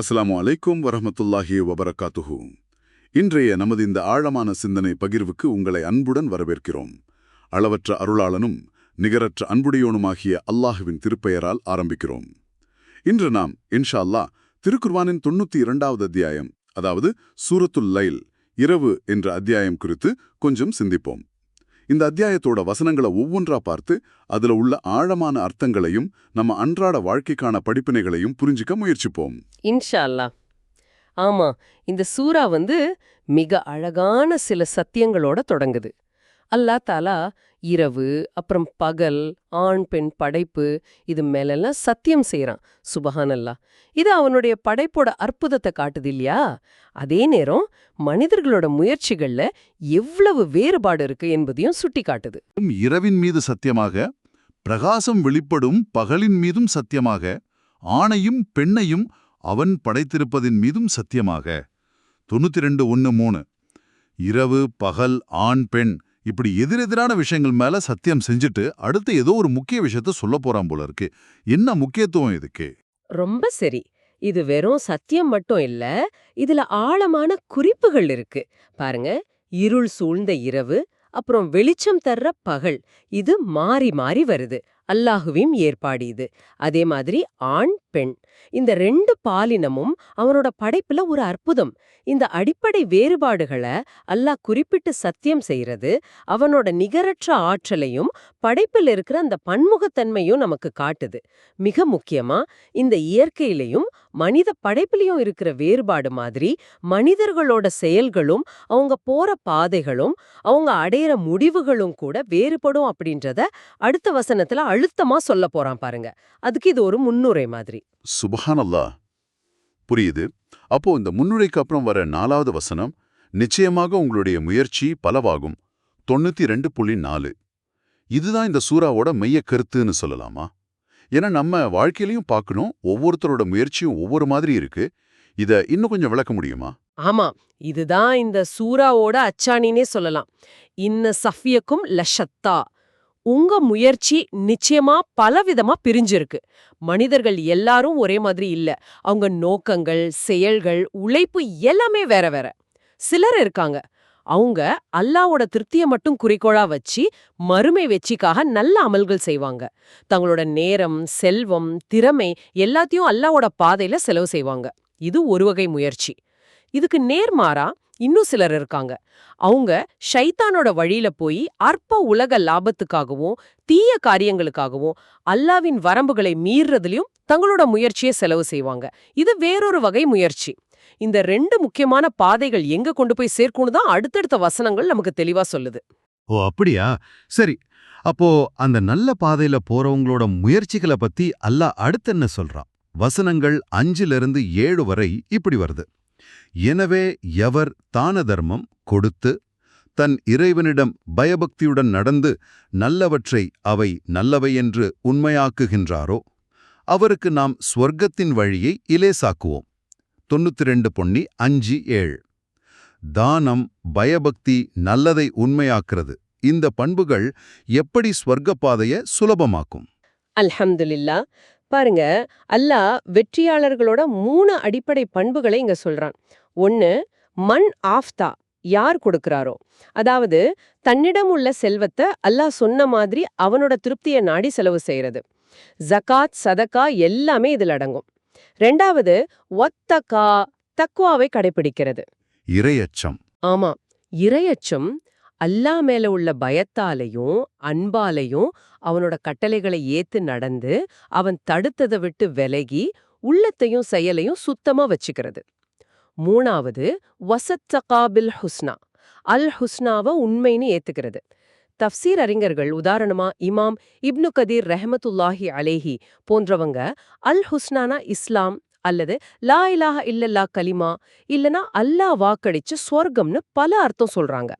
அஸ்லாமு அலைக்கும் வரமத்துல்லாஹி வபரகாத்துஹு. இன்றைய நமது இந்த ஆழமான சிந்தனை பகிர்வுக்கு உங்களை அன்புடன் வரவேற்கிறோம். அளவற்ற அருளாளனும் நிகரற்ற அன்புடையோனுமாகிய அல்லாஹுவின் திருப்பெயரால் ஆரம்பிக்கிறோம். இன்று நாம் இன்ஷா அல்லாஹ் திருக்குர்வானின் தொண்ணூத்தி இரண்டாவது அத்தியாயம் அதாவது சூரத்துல் லைல் இரவு என்ற அத்தியாயம் குறித்து கொஞ்சம் சிந்திப்போம். இந்த அத்தியாயத்தோட வசனங்களை ஒவ்வொன்றா பார்த்து அதுல உள்ள ஆழமான அர்த்தங்களையும் நம்ம அன்றாட வாழ்க்கைக்கான படிப்பினைகளையும் புரிஞ்சிக்க முயற்சிப்போம். இன்ஷா அல்லாஹ் ஆமா இந்த சூரா வந்து மிக அழகான சில சத்தியங்களோட தொடங்குது. அல்லா தாலா இரவு அப்புறம் பகல் ஆண் பெண் படைப்பு இது மேலெல்லாம் சத்தியம் செய்கிறான் சுபஹானல்லா இது அவனுடைய படைப்போட அற்புதத்தை காட்டுது இல்லையா? அதே நேரம் மனிதர்களோட முயற்சிகள்ல எவ்வளவு வேறுபாடு இருக்கு என்பதையும் சுட்டி காட்டுது இரவின் மீது சத்தியமாக பிரகாசம் வெளிப்படும் பகலின் மீதும் சத்தியமாக ஆணையும் பெண்ணையும் அவன் படைத்திருப்பதின் மீதும் சத்தியமாக. தொண்ணூத்தி ரெண்டு ஒன்னு மூணு. இரவு பகல் ஆண் பெண் இப்படி எதிரெதிரான விஷயங்கள் மேல சத்தியம் செஞ்சுட்டு அடுத்து ஏதோ ஒரு முக்கிய விஷயத்த சொல்ல போறான் போல இருக்கு. என்ன முக்கியத்துவம் இதுக்கு? ரொம்ப சரி. இது வெறும் சத்தியம் மட்டும் இல்ல இதுல ஆழமான குறிப்புகள் இருக்கு. பாருங்க இருள் சூழ்ந்த இரவு அப்புறம் வெளிச்சம் தர்ற பகல் இது மாறி மாறி வருது. அல்லாஹுவின் ஏற்பாடு இது. அதே மாதிரி ஆண் பெண். இந்த ரெண்டு பாலினமும் அவனோட படைப்புல ஒரு அற்புதம். இந்த அடிப்படை வேறுபாடுகளை அல்லாஹ் குறிப்பிட்டு சத்தியம் செய்யறது அவனோட நிகரற்ற ஆற்றலையும் படைப்பில் இருக்கிற அந்த பன்முகத்தன்மையும் நமக்கு காட்டுது. மிக முக்கியமா இந்த இயற்கையிலையும் மனித படைப்பிலையும் இருக்கிற வேறுபாடு மாதிரி மனிதர்களோட செயல்களும் அவங்க போற பாதைகளும் அவங்க அடையிற முடிவுகளும் கூட வேறுபடும் அப்படின்றத அடுத்த வசனத்துல அழுத்தமா சொல்ல போறான் பாருங்க. அதுக்கு இது ஒரு முன்னுரை மாதிரி. சுபஹானல்லாஹ். புரியுது. அப்போ இந்த முன்னுரைக்கு அப்புறம் வர நாலாவது வசனம் நிச்சயமாக உங்களுடைய முயற்சி பலவாகும். தொண்ணூத்தி ரெண்டு புள்ளி நாலு. இதுதான் இந்த சூறாவோட மைய கருத்துன்னு சொல்லலாமா? ஏன்னா நம்ம வாழ்க்கையிலையும் பார்க்கணும் ஒவ்வொருத்தரோட முயற்சியும் ஒவ்வொரு மாதிரி இருக்கு. இத இன்னும் கொஞ்சம் விளக்க முடியுமா? ஆமா. இதுதான் இந்த சூறாவோட அச்சாணினே சொல்லலாம். இன்ன சஃபியக்கும் லஷத்தா உங்க முயற்சி நிச்சயமா பலவிதமா பிரிஞ்சிருக்கு. மனிதர்கள் எல்லாரும் ஒரே மாதிரி இல்ல. அவங்க நோக்கங்கள் செயல்கள் உழைப்பு எல்லாமே வேற வேற. சிலர் இருக்காங்க. அவங்க அல்லாவோட திருப்தியை மட்டும் குறிக்கோளா வச்சு மறுமை வெற்றிக்காக நல்ல அமல்கள் செய்வாங்க. தங்களோட நேரம் செல்வம் திறமை எல்லாத்தையும் அல்லாவோட பாதையில செலவு செய்வாங்க. இது ஒரு வகை முயற்சி. இதுக்கு நேர்மாறா இன்னும் சிலர் இருக்காங்க. அவங்க ஷைத்தானோட வழியில போய் அற்ப உலக லாபத்துக்காகவும் தீய காரியங்களுக்காகவும் அல்லாவின் வரம்புகளை மீறதுலயும் தங்களோட முயற்சியை செலவு செய்வாங்க. இது வேறொரு வகை முயற்சி. இந்த ரெண்டு முக்கியமான பாதைகள் எங்க கொண்டு போய் சேர்க்கும்னு தான் அடுத்தடுத்த வசனங்கள் நமக்கு தெளிவா சொல்லுது. ஓ அப்படியா? சரி. அப்போ அந்த நல்ல பாதையில போறவங்களோட முயற்சிகளை பத்தி அல்லாஹ் அடுத்து என்ன சொல்றான்? வசனங்கள் அஞ்சிலிருந்து ஏழு வரை இப்படி வருது. எனவே எவர் தான தர்மம் கொடுத்து தன் இறைவனிடம் பயபக்தியுடன் நடந்து நல்லவற்றை அவை நல்லவை என்று உண்மையாக்குகின்றாரோ அவருக்கு நாம் ஸ்வர்க்கத்தின் வழியை இலேசாக்குவோம். தொண்ணூத்தி ரெண்டு பொன்னி அஞ்சு ஏழு. தானம் பயபக்தி நல்லதை உண்மையாக்குறது. இந்த பண்புகள் எப்படி ஸ்வர்க்கப்பாதைய சுலபமாக்கும்? அல்ஹம்துலில்லா. பாருங்க அல்லாஹ் வெற்றியாளர்களோட மூணு அடிப்படை பண்புகளை இங்க சொல்றான். ஒன்னு மண் ஆஃப்தா யார் கொடுக்கறாரோ. அதாவது தன்னிடம் உள்ள செல்வத்தை அல்லாஹ் சொன்ன மாதிரி அவனோட திருப்தியை நாடி செலவு செய்யறது. ஜகாத் சதகா எல்லாமே இதில் அடங்கும். ரெண்டாவது ஒத்தகா தக்குவாவை கடைபிடிக்கிறது. இரையச்சம். ஆமா இரையச்சம் அல்லா மேல உள்ள பயத்தாலையும் அன்பாலையும் அவனோட கட்டளைகளை ஏத்து நடந்து அவன் தடுத்ததை விட்டு விலகி உள்ளத்தையும் செயலையும் சுத்தமா வச்சுக்கிறது. மூணாவது வசத்தகாபில் ஹுஸ்னா அல் ஹுஸ்னாவை உண்மைன்னு ஏத்துக்கிறது. தஃப்சீர் அறிஞர்கள் உதாரணமா இமாம் இப்னு கதீர் ரெஹமத்துல்லாஹி அலேஹி போன்றவங்க அல் ஹுஸ்னானா இஸ்லாம் அல்லது லா இலாஹ இல்லல்லா கலிமா இல்லனா அல்லாஹ் வாக்கடிச்சு ஸ்வர்க்கம்னு பல அர்த்தம் சொல்றாங்க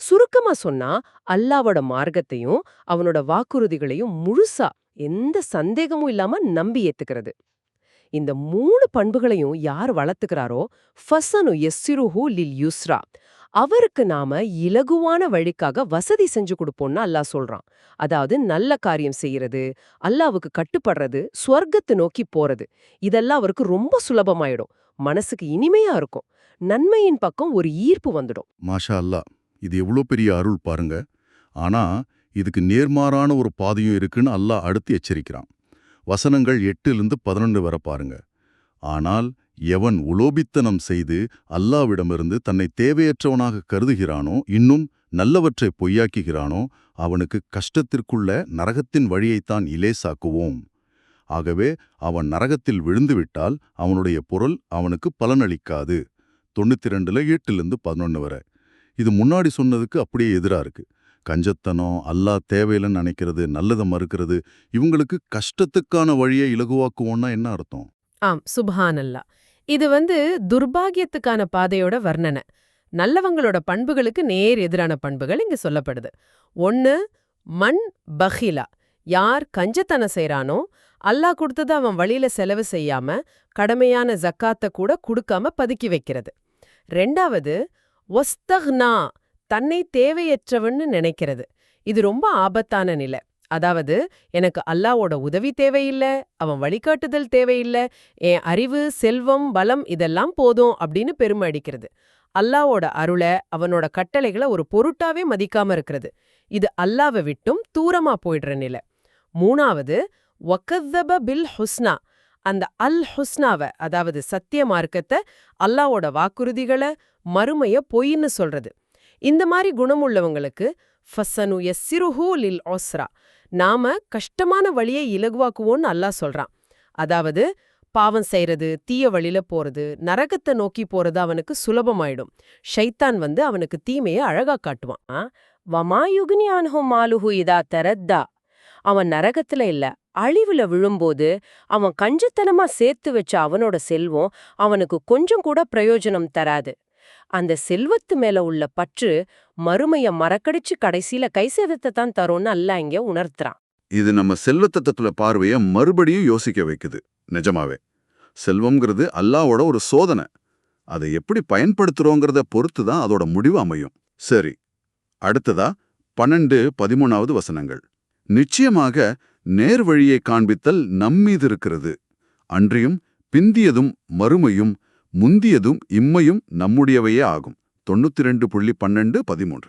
சுருக்கமா சொன்னா அல்லாவோட மார்க்கத்தையும் அவனோட வாக்குறுதிகளையும் முழுசா எந்த சந்தேகமும் இல்லாம நம்பி ஏத்துக்கிறது இந்த மூணு பண்புகளையும் யார் வளர்த்துக்கிறாரோ ஃபசனு எஸ்ஸிருஹு லில் யுஸ்ரா. அவருக்கு நாம இலகுவான வழிக்காக வசதி செஞ்சு கொடுப்போம்னு அல்லாஹ் சொல்றான். அதாவது நல்ல காரியம் செய்யறது அல்லாவுக்கு கட்டுப்படுறது ஸ்வர்க்கத்தை நோக்கி போறது. இதெல்லாம் அவருக்கு ரொம்ப சுலபமாயிடும். மனசுக்கு இனிமையா இருக்கும். நன்மையின் பக்கம் ஒரு ஈர்ப்பு வந்துடும். மாஷா அல்லா இது எவ்வளோ பெரிய அருள் பாருங்க. ஆனா இதுக்கு நேர்மாறான ஒரு பாதையும் இருக்குன்னு அல்லாஹ் அடுத்து எச்சரிக்கிறான். வசனங்கள் எட்டிலிருந்து பதினொன்று வர பாருங்க. ஆனால் எவன் உலோபித்தனம் செய்து அல்லாவிடமிருந்து தன்னை தேவையற்றவனாக கருதுகிறானோ இன்னும் நல்லவற்றை பொய்யாக்குகிறானோ அவனுக்கு கஷ்டத்திற்குள்ள நரகத்தின் வழியைத்தான் இலேசாக்குவோம். ஆகவே அவன் நரகத்தில் விழுந்துவிட்டால் அவனுடைய பொருள் அவனுக்கு பலனளிக்காது. தொண்ணூத்தி ரெண்டுல எட்டிலிருந்து பதினொன்று வரை. இது முன்னாடி சொன்னதுக்கு அப்படியே எதிரா இருக்கு. கஞ்சத்தனம் அல்லாஹ் தேவையில்லைன்னு நினைக்கிறது நல்லதை மறுக்கிறது இவங்களுக்கு கஷ்டத்துக்கான வழியை இலகுவாக்குவோம்னா என்ன அர்த்தம்? ஆம் சுப்ஹானல்லா. இது வந்து துர்பாகியத்துக்கான பாதையோட வர்ணனை. நல்லவங்களோட பண்புகளுக்கு நேர் எதிரான பண்புகள் இங்க சொல்லப்படுது. ஒன்னு மண் பஹிலா. யார் கஞ்சத்தனம் செய்கிறானோ அல்லாஹ் கொடுத்தது அவன் வழியில செலவு செய்யாம கடமையான ஜக்காத்தை கூட கொடுக்காம பதுக்கி வைக்கிறது. ரெண்டாவது ஒஸ்தஹ்னா தன்னை தேவையற்றவன்னு நினைக்கிறது. இது ரொம்ப ஆபத்தான நிலை. அதாவது எனக்கு அல்லாவோட உதவி தேவையில்ல அவன் வழிகாட்டுதல் தேவையில்ல என் அறிவு செல்வம் பலம் இதெல்லாம் போதும் அப்படின்னு பெருமை அடிக்கிறது. அல்லாவோட அருளை அவனோட கட்டளைகளை ஒரு பொருட்டாவே மதிக்காம இருக்கிறது. இது அல்லாவை விட்டும் தூரமா போயிடுற நிலை. மூணாவது ஒக்கத்தப பில் ஹுஸ்னா. அந்த அல் ஹுஸ்னாவை அதாவது சத்திய மார்க்கத்தை அல்லாவோட வாக்குறுதிகளை மறுமைய பொய்ன்னு சொல்றது. இந்த மாதிரி குணமுள்ளவங்களுக்கு ஃபசனு எஸ்ஸிருஹூ லில் ஓஸ்ரா நாம கஷ்டமான வழியை இலகுவாக்குவோன்னு அல்லா சொல்றான். அதாவது பாவம் செய்யறது தீய வழியில போறது நரகத்தை நோக்கி போறது அவனுக்கு சுலபமாயிடும். ஷைத்தான் வந்து அவனுக்கு தீமையை அழகா காட்டுவான். வமாயுகுனி அன்ஹு மாலுஹு இதா தரத்தா. அவன் நரகத்துல இல்ல. அழிவுல விழும்போது அவன் கஞ்சத்தனமா சேர்த்து வச்ச அவனோட செல்வம் அவனுக்கு கொஞ்சம் கூட பிரயோஜனம் தராது. அந்த செல்வத்து மேல உள்ள பற்று மறுமைய மறக்கடிச்சு கடைசியில கை சேதத்தை தான் தரும்னு அல்ல இங்க உணர்த்துறான். இது நம்ம செல்வத்தத்துல பார்வைய மறுபடியும் யோசிக்க வைக்குது. நிஜமாவே. செல்வம்ங்கிறது அல்லாவோட ஒரு சோதனை. அதை எப்படி பயன்படுத்துறோங்கிறத பொறுத்து தான் அதோட முடிவு அமையும். சரி. அடுத்ததா பன்னெண்டு பதிமூணாவது வசனங்கள். நிச்சயமாக நேர் வழியை காண்பித்தல் நம்மீது இருக்கிறது. அன்றியும் பிந்தியதும் மறுமையும் முந்தியதும் இம்மையும் நம்முடையவையே ஆகும். தொண்ணூத்தி ரெண்டு புள்ளி பன்னெண்டு பதிமூன்று.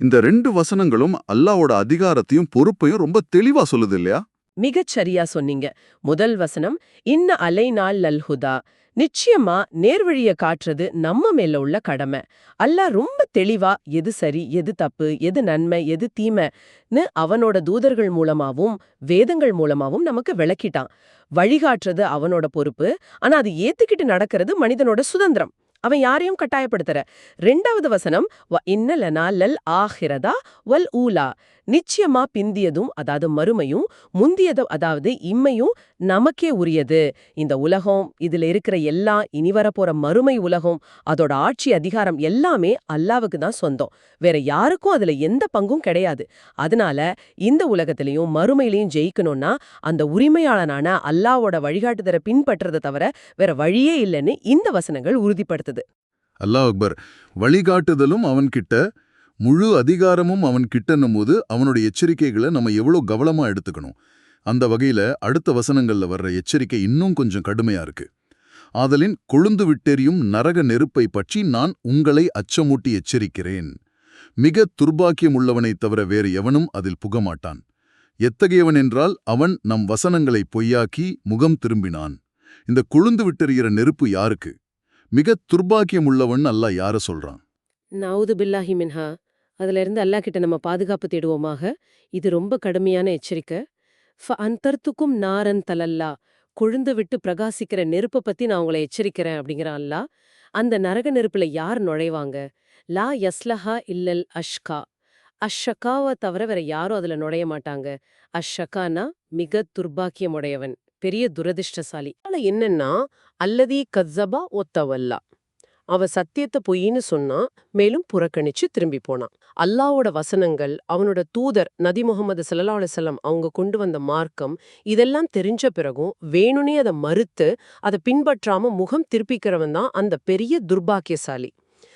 இந்த ரெண்டு வசனங்களும் அல்லாவோட அதிகாரத்தையும் பொறுப்பையும் ரொம்ப தெளிவா சொல்லுது இல்லையா? மிகச் சரியா சொன்னீங்க. முதல் வசனம் இன்ன அலைநாள் லல்ஹுதா நிச்சயமா நேர்வழிய காட்டுறது நம்ம மேல உள்ள கடமை. அல்லா ரொம்ப தெளிவா எது சரி எது தப்பு எது நன்மை எது தீமைன்னு அவனோட தூதர்கள் மூலமாவும் வேதங்கள் மூலமாவும் நமக்கு விளக்கிட்டான். வழிகாட்டுறது அவனோட பொறுப்பு. ஆனா அது ஏத்துக்கிட்டு நடக்கிறது மனிதனோட சுதந்திரம். அவன் யாரையும் கட்டாயப்படுத்துற ரெண்டாவது வசனம் வ இன்னலனா லல் ஆஹிரதா வல் ஊலா. நிச்சயமா பிந்தியதும் அதாவது மறுமையும் முந்தியதும் அதாவது இம்மையும் நமக்கே உரியது. இந்த உலகம் இதுல இருக்கிற எல்லாம் இனி வரப்போற மறுமை உலகம் அதோட ஆட்சி அதிகாரம் எல்லாமே அல்லாவுக்கு தான் சொந்தம். வேற யாருக்கும் அதுல எந்த பங்கும் கிடையாது. அதனால இந்த உலகத்திலையும் மறுமையிலையும் ஜெயிக்கணும்னா அந்த உரிமையாளனான அல்லாவோட வழிகாட்டுதரை பின்பற்றதை தவிர வேற வழியே இல்லைன்னு இந்த வசனங்கள் உறுதிப்படுத்துது. அல்லாஹ் அக்பர் வழிகாட்டுதலும் அவன்கிட்ட முழு அதிகாரமும் அவன் கிட்டன்னும் போது அவனோட எச்சரிக்கைகளை நம்ம எவ்வளோ கவனமா எடுத்துக்கணும்? அந்த வகையில அடுத்த வசனங்கள்ல வர்ற எச்சரிக்கை இன்னும் கொஞ்சம் கடுமையா இருக்கு. ஆதலின் கொழுந்து விட்டெறியும் நரக நெருப்பை பற்றி நான் உங்களை அச்சமூட்டி எச்சரிக்கிறேன். மிக துர்பாக்கியம் உள்ளவனைத் தவிர வேறு எவனும் அதில் புகமாட்டான். எத்தகையவன் என்றால் அவன் நம் வசனங்களை பொய்யாக்கி முகம் திரும்பினான். இந்த கொழுந்து விட்டெறிகிற நெருப்பு யாருக்கு? மிக துர்பாக்கியம் உள்ளவன் அல்லா யார சொல்றான்? நவுது பில்லாஹி மின்ஹா. அதுல இருந்து அல்லாஹ் கிட்ட நம்ம பாதுகாப்பு தேடுவோமாக. இது ரொம்ப கடுமையான எச்சரிக்கை. ஃப அந்தர்த்துக்கும் நாரன் தலல்லா. கொழுந்து விட்டு பிரகாசிக்கிற நெருப்பை பத்தி நான் உங்களை எச்சரிக்கிறேன் அப்படிங்கிறான் அல்லா. அந்த நரக நெருப்புல யார் நுழைவாங்க? லா யஸ்லஹா இல்லல் அஷ்கா. அஷ்ஷகாவை தவிர வேற யாரும் அதுல நுழைய மாட்டாங்க. அஷ்ஷகானா மிக துர்பாக்கியமுடையவன். பெரிய துரதிர்ஷ்டசாலி. ஆனா என்னன்னா அல்லதி கஸ்ஸபா ஒத்தவல்லா. அவ சத்தியத்தை பொய்ன்னு சொன்னா மேலும் புறக்கணிச்சு திரும்பி போனான். அல்லாவோட வசனங்கள் அவனோட தூதர் நதி முகமது ஸல்லல்லாஹு அலைஹி அவங்க கொண்டு வந்த மார்க்கம் இதெல்லாம் தெரிஞ்ச பிறகும் வேணுனே அதை மறுத்து அதை பின்பற்றாம முகம் திருப்பிக்கிறவன் தான் அந்த பெரிய துர்பாக்கியசாலி.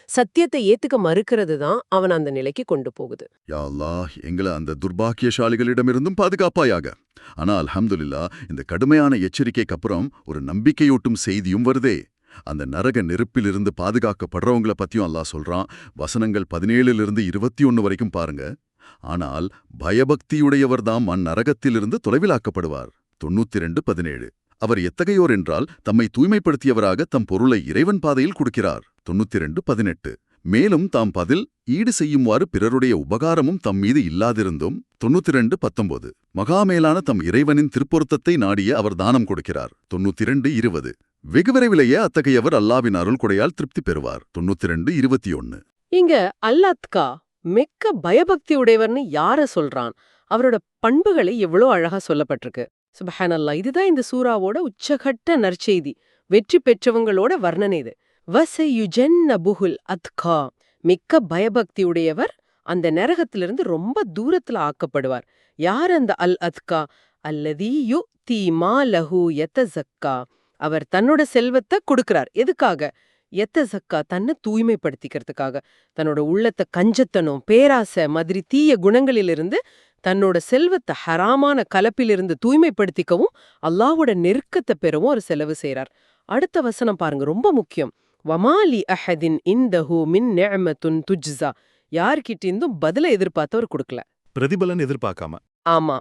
சத்தியத்தை ஏத்துக்க மறுக்கிறது தான் அவன் அந்த நிலைக்கு கொண்டு போகுது. அல்லாஹ் எங்களை அந்த துர்பாக்கியசாலிகளிடமிருந்தும் பாதுகாப்பாயாக. ஆனா அல்ஹம்துலில்லா இந்த கடுமையான எச்சரிக்கைக்கு அப்புறம் ஒரு நம்பிக்கையூட்டும் செய்தியும் வருதே. அந்த நரக நெருப்பிலிருந்து பாதுகாக்கப்படுறவங்கள பத்தியும் அல்லாஹ் சொல்றான். வசனங்கள் பதினேழுலிருந்து இருபத்தி ஒன்னு வரைக்கும் பாருங்க. ஆனால் பயபக்தியுடையவர்தாம் அந்நரகத்திலிருந்து தொலைவிலாக்கப்படுவார். தொண்ணூத்தி ரெண்டு பதினேழு. அவர் எத்தகையோர் என்றால் தம்மை தூய்மைப்படுத்தியவராக தம் பொருளை இறைவன் பாதையில் கொடுக்கிறார். தொண்ணூத்தி ரெண்டு பதினெட்டு. மேலும் தாம் பதில் ஈடு செய்யுமாறு பிறருடைய உபகாரமும் தம் மீது இல்லாதிருந்தும். தொண்ணூத்தி ரெண்டு பத்தொன்பது மகாமேலான தம் இறைவனின் திருப்பொருத்தத்தை நாடிய அவர் தானம் கொடுக்கிறார். தொண்ணூத்தி ரெண்டு இருபது. வெகு விரைவிலேயே அத்தகையவர் அல்லாவின் அருள் கொடையால் திருப்தி பெறுவார். தொண்ணூத்தி ரெண்டு இருபத்தி ஒன்னு இங்க அல்லாத்கா மிக்க பயபக்தி உடையவர்னு யார சொல்றான்? அவரோட பண்புகளை எவ்வளோ அழகா சொல்லப்பட்டிருக்கு. சுபஹானல்லா இதுதான் இந்த சூறாவோட உச்சகட்ட நற்செய்தி. வெற்றி பெற்றவங்களோட வர்ணனை இது. வசயுஜன்ன புகுல் அத்கா. மிக்க பயபக்தி உடையவர் அந்த நரகத்திலிருந்து ரொம்ப தூரத்துல ஆக்கப்படுவார். யார் அந்த அல் அத்கா? அல்லதி யு தீ மா எத்த யத்தசக்கா அவர் தன்னோட செல்வத்தை கொடுக்கிறார். எதுக்காக? எத்த சக்கா தன்னை தூய்மைப்படுத்திக்கிறதுக்காக. தன்னோட உள்ளத்தை கஞ்சத்தனம் பேராசை மாதிரி தீய குணங்களிலிருந்து தன்னோட செல்வத்தை ஹராமான கலப்பிலிருந்து தூய்மைப்படுத்திக்கவும் அல்லாவோட நெருக்கத்தை பெறவும் ஒரு செலவு செய்றார். அடுத்த வசனம் பாருங்க ரொம்ப முக்கியம். வமாலி அஹதின் இந்தஹு மின் நிஅமத்துன் துஜ்ஸா. யார்கிட்டேருந்தும் பதில எதிர்பார்த்தவர் கொடுக்கல. பிரதிபலன் எதிர்பார்க்காம. ஆமா.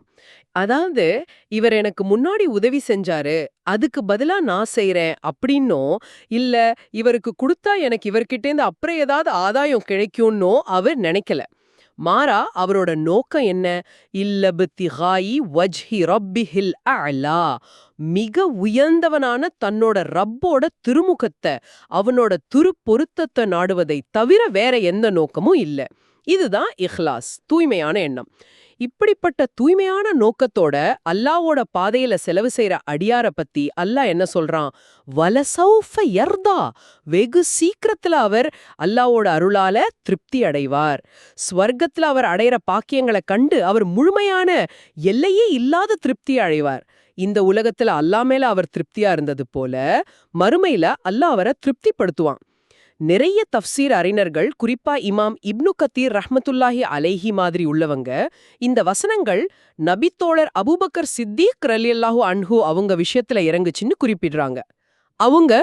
அதாவது இவர் எனக்கு முன்னாடி உதவி செஞ்சாரு அதுக்கு பதிலா நான் செய்றேன் அப்படின்னோ இல்ல இவருக்கு கொடுத்தா எனக்கு இவர்கிட்டேந்து அப்புறம் ஏதாவது ஆதாயம் கிடைக்கும்னோ அவர் நினைக்கல. மாறா அவரோட நோக்கம் என்ன? இல்லபுத்திஹாயி வஜ்ஹி ரப்பிஹில் அலா மிக உயர்ந்தவனான தன்னோட ரப்போட திருமுகத்தை அவனோட துருப்பொருத்தத்தை நாடுவதை தவிர வேற எந்த நோக்கமும் இல்ல. இதுதான் இஹ்லாஸ் தூய்மையான எண்ணம். இப்படிப்பட்ட தூய்மையான நோக்கத்தோட அல்லாவோட பாதையில செலவு செய்யற அடியார பத்தி அல்லாஹ் என்ன சொல்றான்? வலசௌஃப யர்தா வெகு சீக்கிரத்துல அவர் அல்லாவோட அருளால திருப்தி அடைவார். ஸ்வர்க்கத்துல அவர் அடையிற பாக்கியங்களை கண்டு அவர் முழுமையான எல்லையே இல்லாத திருப்தி அடைவார். இந்த உலகத்துல அல்லா மேல அவர் திருப்தியா இருந்தது போல மறுமையில அல்லாஹ் அவரை திருப்திப்படுத்துவான். நிறைய தஃப்சீர் அறிஞர்கள் குறிப்பா இமாம் இப்னு கத்தீர் ரஹ்மத்துல்லாஹி அலைஹி மாதிரி உள்ளவங்க இந்த வசனங்கள் நபித்தோழர் சித்தீக் சித்திக் ரலியல்லாஹு அன்ஹு அவங்க விஷயத்துல இறங்குச்சுன்னு குறிப்பிடுறாங்க. அவங்க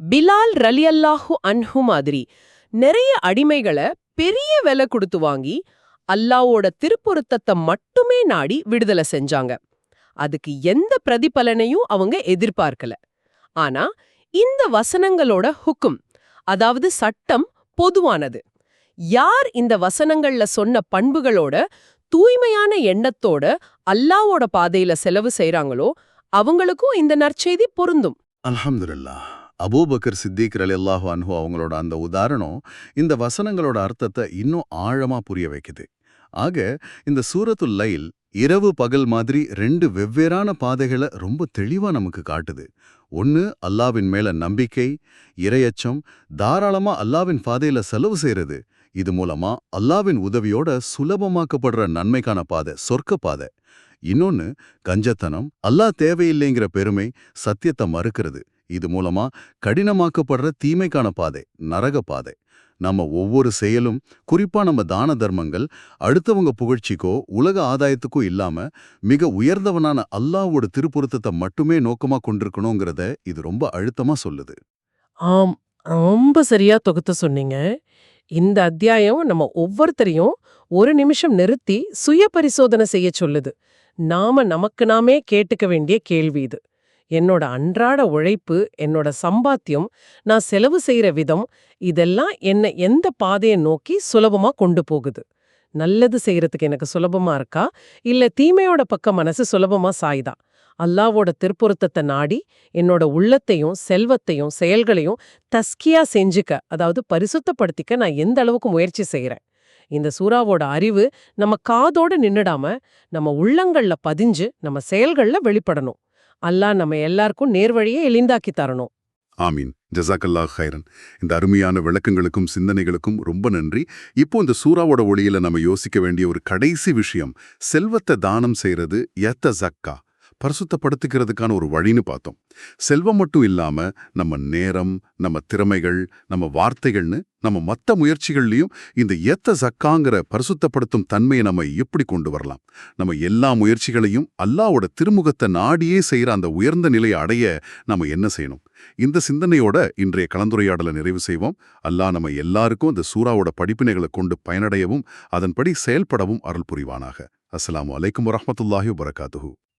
பிலால் ரலியல்லாஹு அன்ஹு மாதிரி நிறைய அடிமைகளை பெரிய விலை கொடுத்து வாங்கி அல்லாவோட திருப்பொருத்தத்தை மட்டுமே நாடி விடுதலை செஞ்சாங்க. அதுக்கு எந்த பிரதிபலனையும் அவங்க எதிர்பார்க்கல. ஆனா இந்த வசனங்களோட ஹுக்கும் அதாவது சட்டம் பொதுவானது. யார் இந்த வசனங்கள்ல சொன்ன பண்புகளோட தூய்மையான எண்ணத்தோட அல்லாவோட பாதையில செலவு செய்யறாங்களோ அவங்களுக்கும் இந்த நற்செய்தி பொருந்தும். அலமதுல்லா அபூபக்கர் சித்திக் ரலியல்லாஹு அன்ஹு அவங்களோட அந்த உதாரணம் இந்த வசனங்களோட அர்த்தத்தை இன்னும் ஆழமா புரிய வைக்குது. ஆக இந்த சூரத்துல் லைல் இரவு பகல் மாதிரி ரெண்டு வெவ்வேறான பாதைகளை ரொம்ப தெளிவா நமக்கு காட்டுது. ஒன்னு அல்லாவின் மேல நம்பிக்கை இரையச்சம் தாராளமா அல்லாவின் பாதையில செலவு செய்யறது இது மூலமா அல்லாவின் உதவியோட சுலபமாக்கப்படுற நன்மைக்கான பாதை சொர்க்க பாதை. இன்னொன்னு கஞ்சத்தனம் அல்லாஹ் தேவையில்லைங்கிற பெருமை சத்தியத்தை மறுக்கிறது. இது மூலமா கடினமாக்கப்படுற தீமைக்கான பாதை நரக பாதை. நம்ம ஒவ்வொரு செயலும் குறிப்பா நம்ம தான தர்மங்கள் அடுத்தவங்க புகழ்ச்சிக்கோ உலக ஆதாயத்துக்கோ இல்லாம மிக உயர்ந்தவனான அல்லாவோட திருப்பொருத்தத்தை மட்டுமே நோக்கமா கொண்டிருக்கணுங்கிறத இது ரொம்ப அழுத்தமா சொல்லுது. ஆம் ரொம்ப சரியா தொகுத்து சொன்னீங்க. இந்த அத்தியாயம் நம்ம ஒவ்வொருத்தரையும் ஒரு நிமிஷம் நிறுத்தி சுய பரிசோதனை செய்ய சொல்லுது. நாம நமக்கு நாமே கேட்டுக்க வேண்டிய கேள்வி இது. என்னோட அன்றாட உழைப்பு என்னோட சம்பாத்தியம் நான் செலவு செய்யற விதம் இதெல்லாம் என்ன எந்த பாதையை நோக்கி சுலபமா கொண்டு போகுது? நல்லது செய்யறதுக்கு எனக்கு சுலபமா இருக்கா? இல்ல தீமையோட பக்கம் மனசு சுலபமா சாய்தா? அல்லாவோட திருப்பொருத்தத்தை நாடி என்னோட உள்ளத்தையும் செல்வத்தையும் செயல்களையும் தஸ்கியா செஞ்சுக்க அதாவது பரிசுத்தப்படுத்திக்க நான் எந்த அளவுக்கு முயற்சி செய்கிறேன் இந்த சூறாவோட அறிவு நம்ம காதோட நின்னுடாம நம்ம உள்ளங்கள்ல பதிஞ்சு நம்ம செயல்கள்ல வெளிப்படணும். அல்லாஹ் நம்ம எல்லாருக்கும் நேர்வழியை எளிந்தாக்கி தரணும். ஆமீன். ஜசாக்கல்லா ஹைரன் இந்த அருமையான விளக்கங்களுக்கும் சிந்தனைகளுக்கும் ரொம்ப நன்றி. இப்போ இந்த சூறாவோட ஒளியில நம்ம யோசிக்க வேண்டிய ஒரு கடைசி விஷயம் செல்வத்தை தானம் செய்யறது எத்த ஜக்கா பரிசுத்தப்படுத்திக்கிறதுக்கான ஒரு வழின்னு பார்த்தோம். செல்வம் மட்டும் இல்லாம நம்ம நேரம் நம்ம திறமைகள் நம்ம வார்த்தைகள்னு நம்ம மத்த முயற்சிகள்லயும் இந்த எத்த சக்காங்கிற பரிசுத்தப்படுத்தும் தன்மையை நம்ம எப்படி கொண்டு வரலாம்? நம்ம எல்லா முயற்சிகளையும் அல்லாவோட திருமுகத்தை நாடியே செய்யற அந்த உயர்ந்த நிலையை அடைய நம்ம என்ன செய்யணும்? இந்த சிந்தனையோட இன்றைய கலந்துரையாடலை நிறைவு செய்வோம். அல்லாஹ் நம்ம எல்லாருக்கும் இந்த சூறாவோட படிப்பினைகளை கொண்டு பயனடையவும் அதன்படி செயல்படவும் அருள் புரிவானாக. அஸ்லாம் வலைக்கம் வரமத்துல்லாஹி வரகாத்துஹூ